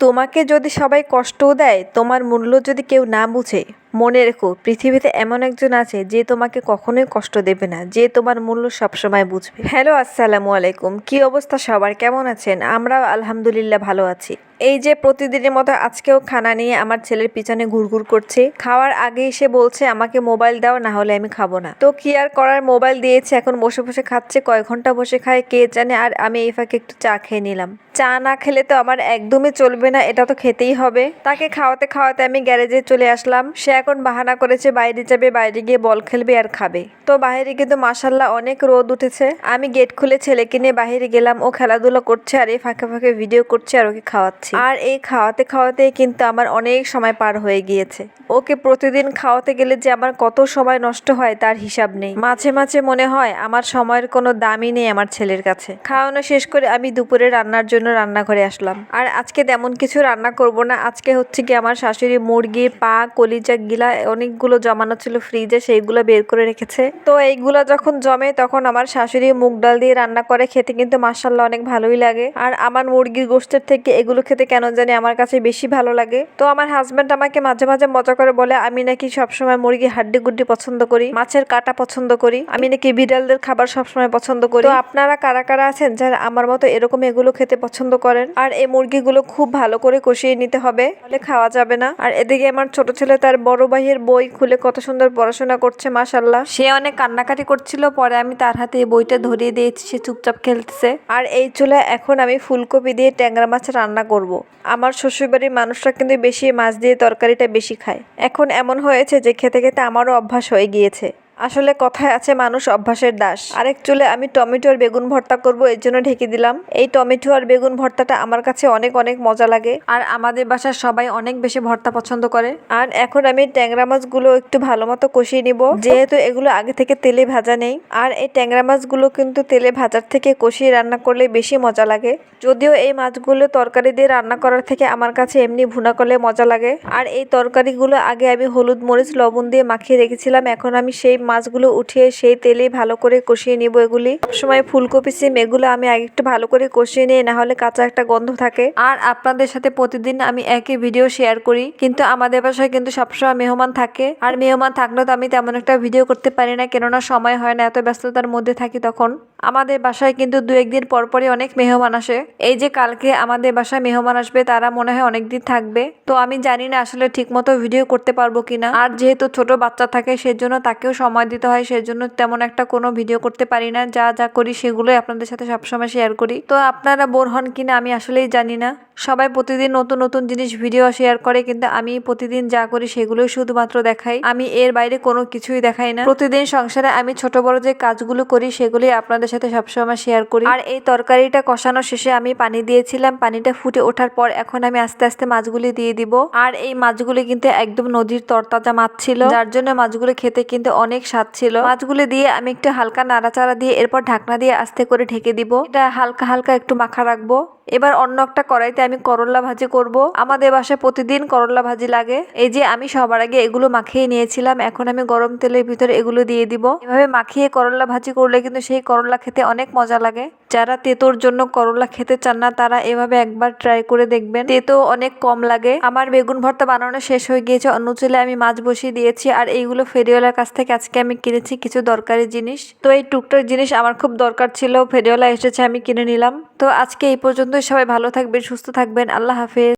তোমাকে যদি সবাই কষ্টও দেয়, তোমার মূল্য যদি কেউ না বুঝে, মনে রেখো, পৃথিবীতে এমন একজন আছে যে তোমাকে কখনোই কষ্ট দেবে না, যে তোমার মূল্য সবসময় বুঝবে। হ্যালো, আসসালামু আলাইকুম। কি অবস্থা সবার? কেমন আছেন? আমরাও আলহামদুলিল্লাহ ভালো আছি। এই যে প্রতিদিনের মতো আজকেও খানা নিয়ে আমার ছেলের পিছনে ঘুরঘুর করছে। খাওয়ার আগে এসে বলছে, আমাকে মোবাইল দাও, না হলে আমি খাব না। তো কি আর করার, মোবাইল দিয়েছে, এখন বসে বসে খাচ্ছে কয় ঘণ্টা বসে খায়, কে জানে? আর আমি এই ফাঁকে একটু চা খেয়ে নিলাম। চা না খেলে তো আমার একদমই চলবে না, এটা তো খেতেই হবে। তাকে খাওয়াতে খাওয়াতে আমি গ্যারেজে চলে আসলাম। সে এখন বাহানা করেছে, বাইরে যাবে, বাইরে গিয়ে বল খেলবে আর খাবে। তো বাইরে কিন্তু মাসাল্লাহ অনেক রোদ উঠেছে। আমি গেট খুলে ছেলেকে নিয়ে বাইরে গেলাম, ও খেলাধুলা করছে আর এই ফাঁকে ফাঁকে ভিডিও করছে আর ওকে খাওয়াচ্ছে। আর এই খাওয়াতে খাওয়াতে কিন্তু আমার অনেক সময় পার হয়ে গিয়েছে। ওকে প্রতিদিন খাওয়াতে গেলে যে আমার কত সময় নষ্ট হয় তার হিসাব নেই। মাঝে মাঝে মনে হয় আমার সময়ের কোনো দামই নেই আমার ছেলের কাছে। খাওয়ানো শেষ করে আমি দুপুরে রান্নার জন্য রান্নাঘরে আসলাম। আর আজকে তেমন কিছু রান্না করব না। আজকে হচ্ছে কি আমার শাশুড়ি মুরগি, পা, কলিজা, গিলা অনেকগুলো জমানো ছিল ফ্রিজে, সেইগুলো বের করে রেখেছে। তো এইগুলো যখন জমে তখন আমার শাশুড়ি মুগ ডাল দিয়ে রান্না করে। খেতে কিন্তু মাসাল্লাহ অনেক ভালোই লাগে। আর আমার মুরগির গোষ্ঠের থেকে এগুলো খেতে কেন জানি আমার কাছে বেশি ভালো লাগে। তো আমার হাজব্যান্ড আমাকে মাঝে মাঝে মজা করে বলে, আমি নাকি সবসময় মুরগি হাড্ডি গুড্ডি পছন্দ করি, মাছের কাটা পছন্দ করি, আমি নাকি বিড়ালদের খাবার সবসময় পছন্দ করি। তো আপনারা কারা কারা আছেন যারা আমার মতো এরকম এগুলো খেতে পছন্দ করেন? আর এই মুরগিগুলো খুব ভালো করে কষিয়ে নিতে হবে, তাহলে খাওয়া যাবে না। আর এদিকে আমার ছোট ছেলে তার বড় ভাইয়ের বই খুলে কত সুন্দর পড়াশোনা করছে মাসাল্লাহ সে অনেক কান্নাকাটি করছিল, পরে আমি তার হাতে এই বইটা ধরিয়ে দিয়েছি, সে চুপচাপ খেলতেছে। আর এই চুলা এখন আমি ফুলকপি দিয়ে ট্যাংরা মাছ রান্না করব। আমার শ্বশুরবাড়ির মানুষরা কিন্তু বেশি মাছ দিয়ে তরকারিটা বেশি খায়। এখন এমন হয়েছে যে খেতে খেতে আমারও অভ্যাস হয়ে গিয়েছে। আসলে কথায় আছে মানুষ অভ্যাসের দাস। আরেক চুলে আমি টমেটো আর বেগুন ভর্তা করব এর জন্য ঢেকে দিলাম। এই টমেটো আর বেগুন ভর্তাটা আমার কাছে অনেক অনেক মজা লাগে। আর আমাদের বাসার সবাই অনেক বেশি ভর্তা পছন্দ করে। আর এখন আমি ট্যাংরা মাছগুলো একটু ভালো মতো কষিয়ে নিব। যেহেতু এগুলো আগে থেকে তেলে ভাজা নেই। আর এই ট্যাংরা মাছগুলো কিন্তু তেলে ভাজার থেকে কষিয়ে রান্না করলে বেশি মজা লাগে। যদিও এই মাছগুলো তরকারি দিয়ে রান্না করার থেকে আমার কাছে এমনি ভুনা করলে মজা লাগে। আর এই তরকারিগুলো আগে আমি হলুদ মরিচ লবণ দিয়ে মাখিয়ে রেখেছিলাম। এখন আমি সেই মাছগুলো উঠিয়ে সেই তেলে ভালো করে কষিয়ে নিব এগুলি। সময় ফুলকপি, সিম এগুলো আমি আগে একটু ভালো করে কষিয়ে নিয়ে না হলে কাঁচা একটা গন্ধ থাকে। আর আপনাদের সাথে প্রতিদিন আমি একই ভিডিও শেয়ার করি। কিন্তু আমাদের বাসায় কিন্তু সবসময় মেহমান থাকে। আর মেহমান থাকলেও তো আমি তেমন একটা ভিডিও করতে পারি না। কেননা সময় হয় না, এত ব্যস্ততার মধ্যে থাকি তখন। আমাদের বাসায় কিন্তু দু একদিন পরপরই অনেক মেহমান আসে। এই যে কালকে আমাদের বাসায় মেহমান আসবে, তারা মনে হয় অনেকদিন থাকবে। তো আমি জানি না আসলে ঠিকমতো ভিডিও করতে পারব কিনা। আর যেহেতু ছোট বাচ্চা থাকে, সেজন্য তাকেও সময় দিতে হয়। সেজন্য তেমন একটা কোনো ভিডিও করতে পারি না। যা যা করি, সেগুলোই আপনাদের সাথে সবসময় শেয়ার করি। তো আপনারা বোর হন কিনা, আমি আসলেই জানি না। সবাই প্রতিদিন নতুন নতুন জিনিস ভিডিও শেয়ার করে, কিন্তু আমি প্রতিদিন যা করি সেগুলোই শুধুমাত্র দেখাই। আমি এর বাইরে কোনো কিছুই দেখাই না। প্রতিদিন সংসারে আমি ছোট বড় যে কাজগুলো করি সেগুলি আপনাদের সাথে সবসময় শেয়ার করি। আর এই তরকারিটা কষানো শেষে আমি পানি দিয়েছিলাম। পানিটা ফুটে ওঠার পর এখন আমি আস্তে আস্তে মাছগুলি দিয়ে দিব। আর এই মাছগুলি কিন্তু একদম নদীর তরতাজা মাছ ছিল। যার জন্য মাছগুলো খেতে কিন্তু অনেক স্বাদ ছিল। মাছগুলি দিয়ে আমি একটু হালকা নাড়াচাড়া দিয়ে এরপর ঢাকনা দিয়ে আস্তে করে ঢেকে দিব। এটা হালকা হালকা একটু মাখা রাখব। এবার অন্য একটা কড়াইতে আমি করলা ভাজি করব। আমাদের বাসায় প্রতিদিন করলা ভাজি লাগে। এই যে আমি সবার আগে এগুলো মাখিয়ে নিয়েছিলাম, এখন আমি গরম তেলের ভিতরে এগুলো দিয়ে দিব। এভাবে মাখিয়ে করলা ভাজি করলে কিন্তু সেই করলা খেতে অনেক মজা লাগে। যারা তেতোর জন্য করলা খেতে চান না, তারা এভাবে একবার ট্রাই করে দেখবেন। তেতো অনেক কম লাগে। আমার বেগুন ভর্তা বানানো শেষ হয়ে গিয়েছে। অন্য চুলে আমি মাছ বসিয়ে দিয়েছি আর এইগুলো ফেরিওয়ালার কাছ থেকে আজকে আমি কিনেছি কিছু দরকারি জিনিস। তো এই টুকটাক জিনিস আমার খুব দরকার ছিল। ফেরিওয়ালা এসেছে, আমি কিনে নিলাম। তো আজকে এই পর্যন্তই। সবাই ভালো থাকবেন, সুস্থ থাকবেন। আল্লাহ হাফেজ।